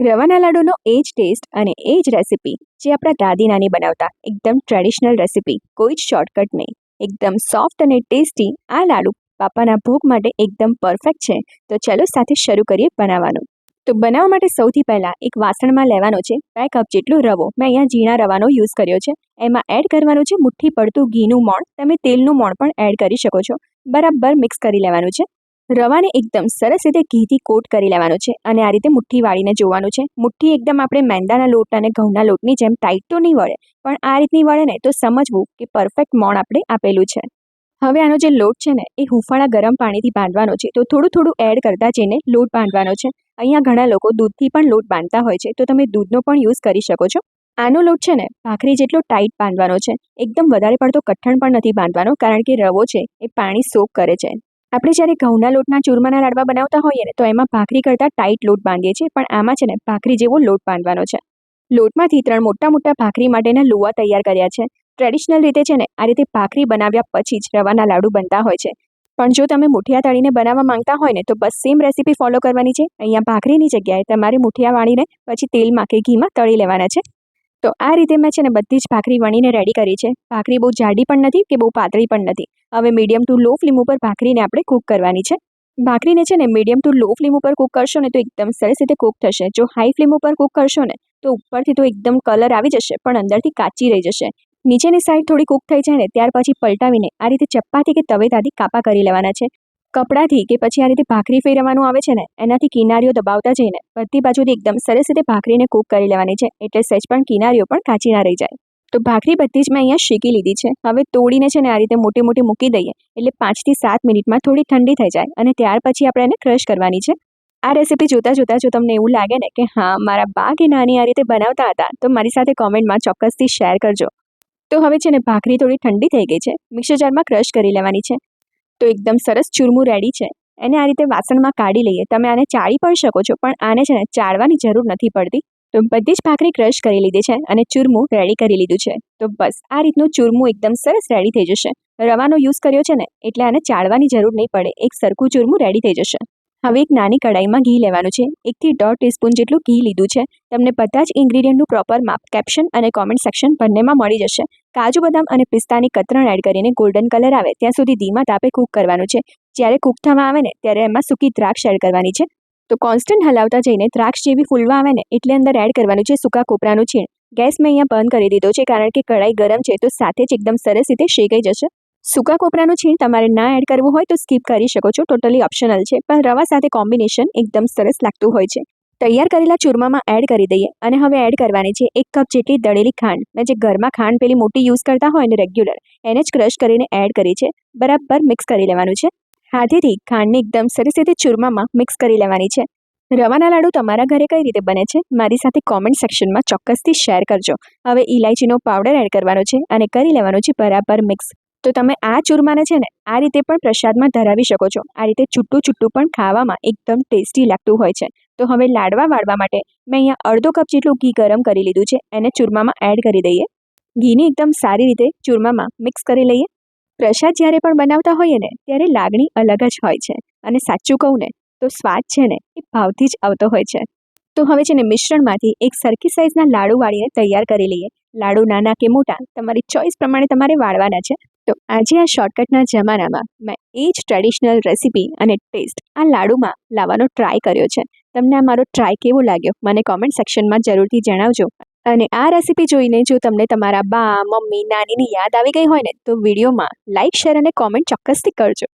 રવાના લાડુનો એ જ ટેસ્ટ અને એ જ રેસીપી જે આપણા દાદી નાની બનાવતા. એકદમ ટ્રેડિશનલ રેસીપી કોઈ જ શોર્ટકટ નહીં. એકદમ સોફ્ટ અને ટેસ્ટી આ લાડુ પાપાના ભોગ માટે એકદમ પરફેક્ટ છે. તો ચલો સાથે શરૂ કરીએ બનાવવાનું. તો બનાવવા માટે સૌથી પહેલાં એક વાસણમાં લેવાનો છે બે કપ જેટલો રવો. મેં અહીંયા ઝીણા રવાનો યુઝ કર્યો છે. એમાં એડ કરવાનું છે મુઠ્ઠી, પડતું ઘીનું મોણ. તમે તેલનું મોણ પણ એડ કરી શકો છો. બરાબર મિક્સ કરી લેવાનું છે. રવાને એકદમ સરસ રીતે ઘીથી કોટ કરી લેવાનો છે અને આ રીતે મુઠ્ઠી વાળીને જોવાનું છે. મુઠ્ઠી એકદમ આપણે મેંદાના લોટ અને ઘઉંના લોટની જેમ ટાઈટ તો નહીં વળે, પણ આ રીતની વળે ને તો સમજવું કે પરફેક્ટ મોણ આપણે આપેલું છે. હવે આનો જે લોટ છે ને, એ હુંફાળા ગરમ પાણીથી બાંધવાનો છે. તો થોડું થોડું એડ કરતા જઈને લોટ બાંધવાનો છે. અહીંયા ઘણા લોકો દૂધથી પણ લોટ બાંધતા હોય છે, તો તમે દૂધનો પણ યુઝ કરી શકો છો. આનો લોટ છે ને, ભાખરી જેટલો ટાઈટ બાંધવાનો છે. એકદમ વધારે પડતો કઠણ પણ નથી બાંધવાનો, કારણ કે રવો છે, એ પાણી સોક કરે છે. આપણે જ્યારે ઘઉંના લોટના ચૂરમાના લાડવા બનાવતા હોઈએ ને, તો એમાં ભાખરી કરતાં ટાઈટ લોટ બાંધીએ છીએ. પણ આમાં છે ને, ભાખરી જેવો લોટ બાંધવાનો છે. લોટમાંથી ત્રણ મોટા મોટા ભાખરી માટેના લુવા તૈયાર કર્યા છે. ટ્રેડિશનલ રીતે છે ને, આ રીતે ભાખરી બનાવ્યા પછી જ રવાના લાડુ બનતા હોય છે. પણ જો તમે મુઠિયા તળીને બનાવવા માંગતા હોય ને, તો બસ સેમ રેસીપી ફોલો કરવાની છે. અહીંયા ભાખરીની જગ્યાએ તમારે મુઠિયા વાળીને પછી તેલમાં કે ઘીમાં તળી લેવાના છે. તો આ રીતે મેં છે ને બધી જ ભાખરી વણીને રેડી કરી છે. ભાખરી બહુ જાડી પણ નથી કે બહુ પાતળી પણ નથી. હવે મીડિયમ ટુ લો ફ્લેમ ઉપર ભાખરીને આપણે કૂક કરવાની છે. ભાખરીને છે ને મીડિયમ ટુ લો ફ્લેમ ઉપર કૂક કરશો ને તો એકદમ સરસ રીતે કૂક થશે. જો હાઈ ફ્લેમ ઉપર કૂક કરશો ને તો ઉપરથી તો એકદમ કલર આવી જશે, પણ અંદરથી કાચી રહી જશે. નીચેની સાઈડ થોડી કૂક થઈ જાય ને ત્યાર પછી પલટાવીને આ રીતે ચપ્પાથી કે તવેતાથી કાપા કરી લેવાના છે. કપડાથી કે પછી આ રીતે ભાખરી ફેરવવાનું આવે છે ને, એનાથી કિનારીઓ દબાવતા જઈને બધી બાજુથી એકદમ સરસ રીતે ભાખરીને કૂક કરી લેવાની છે, એટલે સહેજ પણ કિનારીઓ પણ કાચી ના રહી જાય. તો ભાખરી બધી જ મેં અહીંયા શેકી લીધી છે. હવે તોડીને છે ને આ રીતે મોટી મોટી મૂકી દઈએ, એટલે પાંચથી સાત મિનિટમાં થોડી ઠંડી થઈ જાય અને ત્યાર પછી આપણે એને ક્રશ કરવાની છે. આ રેસીપી જોતાં જોતા જો તમને એવું લાગે ને કે હા, મારા બા કે નાની આ રીતે બનાવતા હતા, તો મારી સાથે કોમેન્ટમાં ચોક્કસથી શેર કરજો. તો હવે છે ને ભાખરી થોડી ઠંડી થઈ ગઈ છે, મિક્સર જારમાં ક્રશ કરી લેવાની છે. તો એકદમ સરસ ચૂરમું રેડી છે. એને આ રીતે વાસણમાં કાઢી લઈએ. તમે આને ચાળી પણ શકો છો, પણ આને છે ને ચાળવાની જરૂર નથી પડતી. તો બધી જ ભાખરી ક્રશ કરી લીધી છે અને ચૂરમું રેડી કરી લીધું છે. તો બસ, આ રીતનું ચૂરમું એકદમ સરસ રેડી થઈ જશે. રવાનો યુઝ કર્યો છે ને, એટલે આને ચાળવાની જરૂર નહીં પડે. એક સરખું ચૂરમું રેડી થઈ જશે. હવે એક નાની કડાઈમાં ઘી લેવાનું છે. એકથી દોઢ ટીસ્પૂન જેટલું ઘી લીધું છે. તમને બધા જ ઇન્ગ્રીડિયન્ટનું પ્રોપર માપ કેપ્શન અને કોમેન્ટ સેક્શન બંનેમાં મળી જશે. કાજુ બદામ અને પિસ્તાની કતરણ એડ કરીને ગોલ્ડન કલર આવે, ત્યાં સુધી ધીમા તાપે કૂક કરવાનું છે. જ્યારે કૂક થવા આવે ને, ત્યારે એમાં સૂકી દ્રાક્ષ એડ કરવાની છે. તો કોન્સ્ટન્ટ હલાવતા જઈને દ્રાક્ષ જેવી ફૂલવા આવે ને, એટલે અંદર એડ કરવાનું છે સૂકા કોપરાનું છીણ. ગેસ મેં અહીંયા બંધ કરી દીધો છે, કારણ કે કઢાઈ ગરમ છે, તો સાથે જ એકદમ સરસ રીતે શેકાઈ જશે. સૂકા કોપરાનું છીણ તમારે ના એડ કરવું હોય તો સ્કીપ કરી શકો છો. ટોટલી ઓપ્શનલ છે. પણ રવા સાથે કોમ્બિનેશન એકદમ સરસ લાગતું હોય છે. તૈયાર કરેલા ચૂરમામાં એડ કરી દઈએ અને હવે એડ કરવાની છે એક કપ જેટલી દળેલી ખાંડ. મેં જે ઘરમાં ખાંડ પેલી મોટી યુઝ કરતા હોય ને રેગ્યુલર, એને જ ક્રશ કરીને એડ કરી છે. બરાબર મિક્સ કરી લેવાનું છે. હાથેથી ખાંડને એકદમ સરસ રીતે ચૂરમામાં મિક્સ કરી લેવાની છે. રવાના લાડુ તમારા ઘરે કઈ રીતે બને છે? મારી સાથે કોમેન્ટ સેક્શનમાં ચોક્કસથી શેર કરજો. હવે ઇલાયચીનો પાવડર એડ કરવાનો છે અને કરી લેવાનો છે બરાબર મિક્સ તો તમે આ ચૂરમાને છે ને આ રીતે પણ પ્રસાદમાં ધરાવી શકો છો. આ રીતે છૂટું છૂટું પણ ખાવામાં એકદમ ટેસ્ટી લાગતું હોય છે. તો હવે લાડવા વાળવા માટે મેં અહીંયા અડધો કપ જેટલું ઘી ગરમ કરી લીધું છે. એને ચૂરમામાં એડ કરી દઈએ. ઘીને એકદમ સારી રીતે ચૂરમામાં મિક્સ કરી લઈએ. પ્રસાદ જ્યારે પણ બનાવતા હોઈએ ને ત્યારે લાગણી અલગ જ હોય છે. અને સાચું કહું ને તો સ્વાદ છે ને એ ભાવથી જ આવતો હોય છે. તો હવે છે ને મિશ્રણમાંથી એક સરખી સાઇઝના લાડુ વાળીને તૈયાર કરી લઈએ. લાડુ નાના કે મોટા તમારી ચોઈસ પ્રમાણે તમારે વાળવાના છે. તો આજે આ શોર્ટકટના જમાનામાં મેં એ જ ટ્રેડિશનલ રેસીપી અને ટેસ્ટ આ લાડુમાં લાવવાનો ટ્રાય કર્યો છે. તમને આ મારો ટ્રાય કેવો લાગ્યો? મને કોમેન્ટ સેક્શનમાં જરૂરથી જણાવજો. અને આ રેસીપી જોઈને જો તમને તમારા બા, મમ્મી, નાનીની યાદ આવી ગઈ હોય ને તો વિડીયોમાં લાઇક શેર અને કોમેન્ટ ચોક્કસથી કરજો.